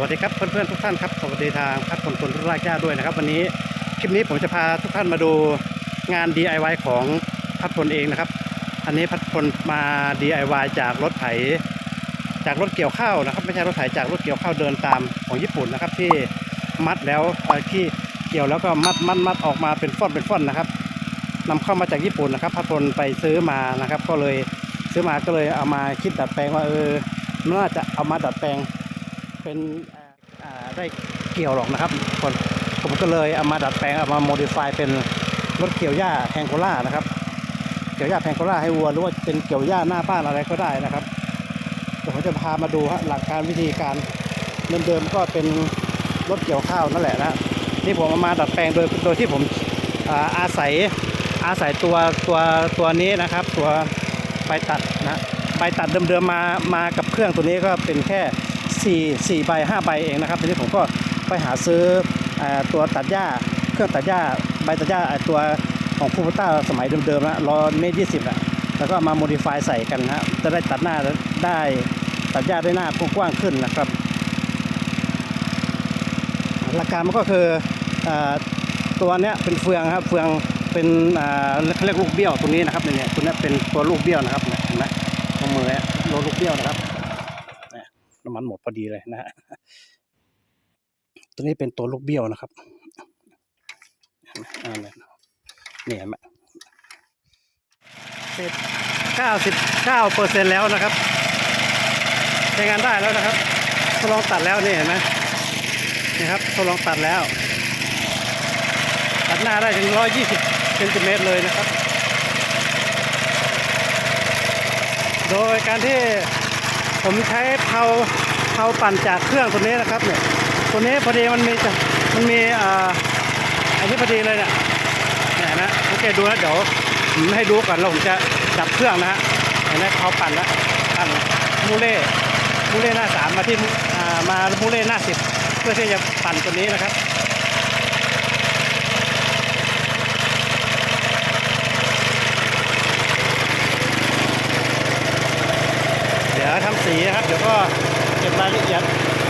วัสดีครับเพื่อนๆทุกท่านครับสวัสดีทางพัดคนคนรากหญ้าด้วยนะครับ วันนี้คลิปนี้ผมจะพาทุกท่านมาดูงาน DIY ของพัดพลเองนะครับ อันนี้พัดพลมา DIY จากรถไถ จากรถเกี่ยวข้าวนะครับ ไม่ใช่รถไถจากรถเกี่ยวข้าวเดินตามของญี่ปุ่นนะครับ ที่มัดแล้วที่เกี่ยวแล้วก็มัดมัดมัดออกมาเป็นฟ่อนเป็นฟ่อนนะครับนำเข้ามาจากญี่ปุ่นนะครับพัดพลไปซื้อมานะครับ ก็เลยซื้อมาก็เลยเอามาคิดดัดแปลงว่าเออน่าจะเอามาดัดแปลง เป็นได้เกี่ยวหรอกนะครับคนผมก็เลยเอามาดัดแปลงเอามาโมดิฟายเป็นรถเกี่ยวหญ้าแพงโคล่านะครับ เกี่ยวหญ้าแพงโคล่าให้วัวหรือว่าเป็นเกี่ยวหญ้าหน้าบ้านอะไรก็ได้นะครับเดี๋ยวผมจะพามาดูฮะหลักการวิธีการเดิมๆก็เป็นรถเกี่ยวข้าวนั่นแหละนะนี่ผมเอามาดัดแปลงโดยโดยที่ผมอาอาศัยอาศัยตัวตัวตัวนี้นะครับ ตัวใบตัดนะใบตัดเดิมๆมามากับเครื่องตัวนี้ก็เป็นแค่ 4 4ใบ5ใบเองนะครับทีนี้ผมก็ไปหาซื้ออตัวตัดหญ้า เครื่องตัดหญ้าใบตัดหญ้าตัวของคูปต้าสมัยเดิมๆนะรอเมตรยี่สิบอะแล้วก็มาโมดิฟายใส่กันนะจะได้ตัดหน้าได้ตัดหญ้าได้หน้ากว้างขึ้นนะครับหลักการมันก็คืออตัวเนี้ยเป็นเฟืองครับเฟืองเป็นเรียกลูกเบี้ยวตัวนี้นะครับเนี่ยตัวนี้เป็นตัวลูกเบี้ยวนะครับเห็นไหมตรงมือเนี่ยลูกเบี้ยวนะครับ มันหมดพอดีเลยนะฮะตัวนี้เป็นตัวลูกเบี้ยวนะครับเนี่ยนี่เห็นไหมเสร็จเก้าสิบเก้าเปอร์เซ็นแล้วนะครับใช้งานได้แล้วนะครับทดลองตัดแล้วนี่เห็นไหมนี่ครับทดลองตัดแล้ว ตัดหน้าได้ถึงร้อยยี่สิบเซนติเมตรเลยนะครับ โดยการที่ ผมใช้เผาเผาปั่นจากเครื่องตัวนี้นะครับเนี่ยตัวนี้พอดีมันมีมันมีอ่าอันนี้พอดีเลยเนี่ยเนี่ยนะโอเคดูนะเดี๋ยวผมให้ดูก่อนแล้วผมจะดับเครื่องนะฮะเห็นไหมเผาปั่นแล้วปั่นมูเล่มูเล่หน้าสามมาที่อ่ามามูเล่หน้าสิบเพื่อที่จะปั่นตัวนี้นะครับ เดี๋ยวทำสีนะครับ เดี๋ยวก็เก็บรายละเอียด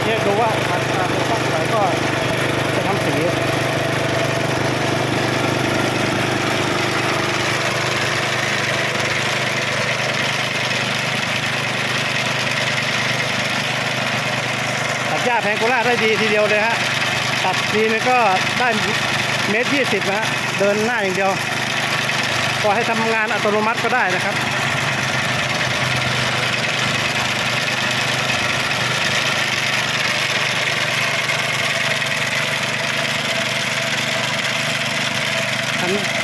เรียกดูว่ามันมันต้องไหนก็จะทำสีตัดหญ้าแพงโกล่าได้ดีทีเดียวเลยฮะตัดทีนึงก็ได้เมตรยี่สิบนะฮะเดินหน้าอย่างเดียว พอให้ทำงานอัตโนมัติก็ได้นะครับ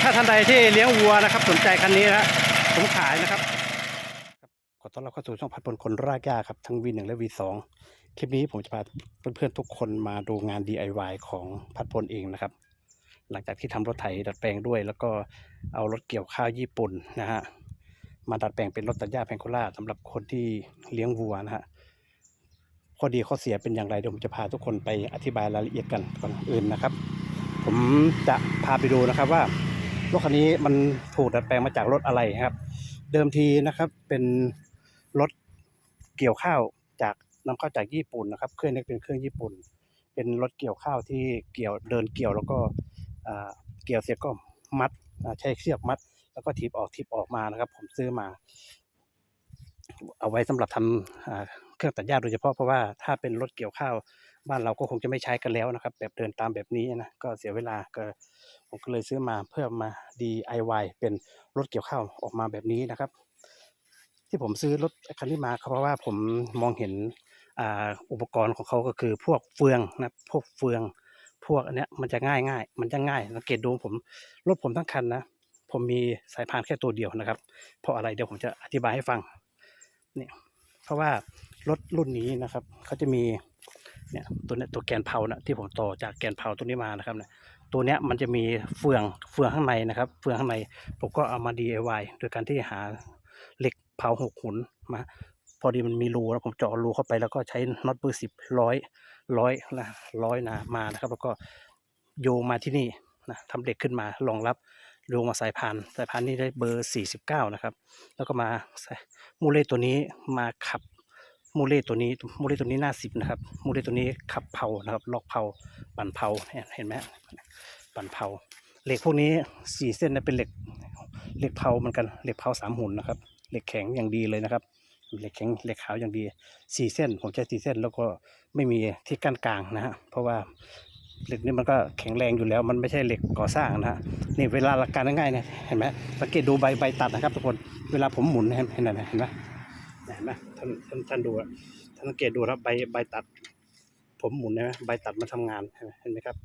ถ้าท่านใดที่เลี้ยงวัวนะครับ สนใจคันนี้นะผมขายนะครับขอต้อนรับเข้าสู่ช่องพัดพลคนรากหญ้าครับทั้ง V1 และ V2 คลิปนี้ผมจะพาเพื่อนๆทุกคนมาดูงาน DIY ของพัดพลเองนะครับ หลังจากที่ทำรถไถดัดแปลงด้วย แล้วก็เอารถเกี่ยวข้าวญี่ปุ่นนะฮะมาดัดแปลงเป็นรถตัดหญ้าแพงโคล่าสำหรับคนที่เลี้ยงวัวนะฮะข้อดีข้อเสียเป็นอย่างไรเดี๋ยวผมจะพาทุกคนไปอธิบายรายละเอียดกันก่อนอื่นนะครับ ผมจะพาไปดูนะครับว่า รถคันนี้มันถูกดัดแปลงมาจากรถอะไรครับ เดิมทีนะครับเป็นรถเกี่ยวข้าวจากนำเข้าจากญี่ปุ่นนะครับ เครื่องนี้เป็นเครื่องญี่ปุ่น เป็นรถเกี่ยวข้าวที่เกี่ยวเดินเกี่ยวแล้วก็เกี่ยวเสร็จก็มัดใช้เชือกมัด แล้วก็ถีบออกถีบออกมานะครับ ผมซื้อมา เอาไว้สำหรับทำอ่าเครื่องตัดหญ้าโดยเฉพาะเพราะว่าถ้าเป็นรถเกี่ยวข้าว บ้านเราก็คงจะไม่ใช้กันแล้วนะครับ แบบเดินตามแบบนี้นะก็เสียเวลาก็ผมก็เลยซื้อมาเพื่อมา DIY เป็นรถเกี่ยวข้าวออกมาแบบนี้นะครับ ที่ผมซื้อรถคันนี้มาเพราะว่าผมมองเห็นอ,อุปกรณ์ของเขาก็คือพวกเฟืองนะพวกเฟือง พวกอันเนี้ยมันจะง่ายง่ายมันจะง่ายสังเกตดูผมรถผมทั้งคันนะผมมีสายพานแค่ตัวเดียวนะครับ เพราะอะไรเดี๋ยวผมจะอธิบายให้ฟังเนี่ยเพราะว่ารถรุ่นนี้นะครับเขาจะมี เนี่ยตัวเนี้ยตัวแกนเพานะที่ผมต่อจากแกนเพาตัวนี้มานะครับเนี่ยตัวเนี้ยมันจะมีเฟืองเฟืองข้างในนะครับ เฟืองข้างในผมก็เอามา DIY โดยการที่หาเหล็กเผาหกหุนมาพอดีมันมีรูแล้วผมเจาะรูเข้าไปแล้วก็ใช้น็อตเบอร์สิบร้อยร้อยนะร้อยนะมานะครับ แล้วก็โยงมาที่นี่นะทำเหล็กขึ้นมารองรับโยงมาสายพานสายพานนี่ได้เบอร์สี่สิบเก้านะครับ แล้วก็มามูเลตัวนี้มาขับ มเลตัวนี้โมเลตัวนี้หน้าสิบนะครับโมเลตัวนี้ขับเผานะครับลอกเผาปั่นเผาเนี่เห็นไหมปั่นเผาเหล็กพวกนี้สี่เส้นนะเป็นเหล็กเหล็กเผาเหมือนกันเหล็กเผาสามหุ่นนะครับเหล็กแข็งอย่างดีเลยนะครับเหล็กแข็งเหล็กขาวอย่างดีสี่เส้น ผมใช้สี่เส้นแล้วก็ไม่มีที่กั้นกลางนะฮะเพราะว่าเหล็กนี่มันก็แข็งแรงอยู่แล้ว มันไม่ใช่เหล็กก่อสร้างนะฮะนี่เวลาหลักการง่ายๆนี่ยเห็นไหมสังเกตดูใบใบตัดนะครับทุกคนเวลาผมหมุนเห็นไหมเห็นไหม เห็นไหมท่านท่านท่านดูท่านสังเกตดูครับใบใบตัด ผมหมุนใช่ไหมใบตัดมันทำงานเห็นไหมเห็นไหมครับ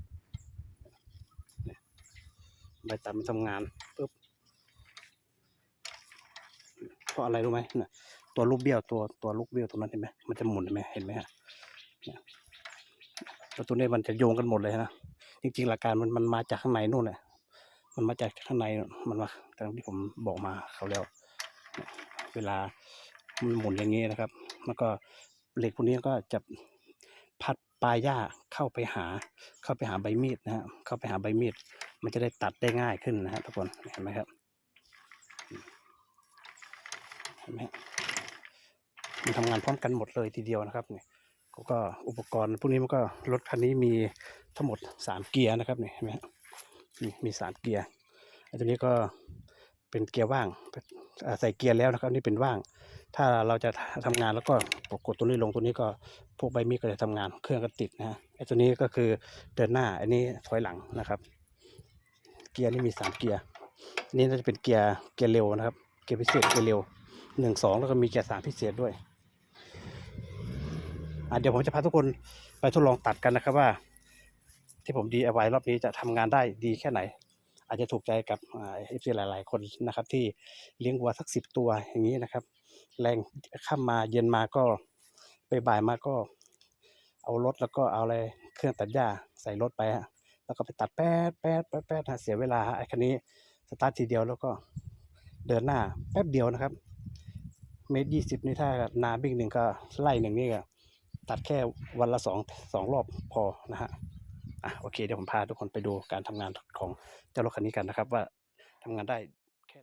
ใบตัดมันทำงานปุ๊บเพราะอะไรรู้ไหมนะตัวลูกเบี้ยวตัวตัวลูกเบี้ยวตรงนั้นเห็นไหมมันจะหมุนเห็นไหมเห็นไหมฮะแล้วตัวนี้มันจะโยงกันหมดเลยนะจริงๆหลักการมันมันมาจากข้างในนู่นแหละมันมาจากข้างในมันมาตามที่ผมบอกมาเขาแล้ว เวลา มันหมุนอย่างนี้นะครับ แล้วก็เหล็กพวกนี้ก็จะพัดปลายหญ้าเข้าไปหา เข้าไปหาใบมีดนะฮะเข้าไปหาใบมีด มันจะได้ตัดได้ง่ายขึ้นนะฮะทุกคนเห็นไหมครับเห็นไหมมันทำงานพร้อมกันหมดเลยทีเดียวนะครับเนี่ยก็อุปกรณ์พวกนี้มันก็รถคันนี้มีทั้งหมดสามเกียร์นะครับเนี่ยเห็นไหมมีมีสามเกียร์ไอ้ตัวนี้ก็เป็นเกียร์ว่าง ใส่เกียร์แล้วนะครับนี่เป็นว่าง ถ้าเราจะทำงานแล้วก็กดตัวนี้ลงตัวนี้ก็พวกใบมีดก็จะทำงานเครื่องก็ติดนะฮะไอ้ตัวนี้ก็คือเดินหน้าอันนี้ถอยหลังนะครับ เกียร์นี่มีสามเกียร์นนี่น่าจะเป็นเกียร์เกียร์เร็วนะครับ เกียร์พิเศษเกียร์เร็วหนึ่งสองแล้วก็มีเกียร์สามพิเศษด้วยอะเดี๋ยวผมจะพาทุกคนไปทดลองตัดกันนะครับว่า ที่ผม DIY รอบนี้จะทำงานได้ดีแค่ไหน อาจจะถูกใจกับเอฟซีหลาย ๆ คนนะครับ ที่เลี้ยงวัวสักสิบตัวอย่างนี้นะครับ แรงค่ำมมาเย็นมาก็ไปบ่ายมาก็ เอารถแล้วก็เอาอะไรเครื่องตัดหญ้าใส่รถไปฮะแล้วก็ไปตัดแป๊ดแป๊ดแป๊ดแป๊ดฮะเสียเวลาฮะไอ้คันนี้สตาร์ททีเดียวแล้วก็เดินหน้าแป๊บเดียวนะครับ เมตรยี่สิบนี่ถ้านาบิ๊กหนึ่งก็ไล่หนึ่งนี่ก็ตัดแค่วันละสองสองรอบพอนะฮะ อะโอเคเดี๋ยวผมพาทุกคนไปดูการทำงานของเจ้ารถคันนี้กันนะครับ ว่าทำงานได้แค่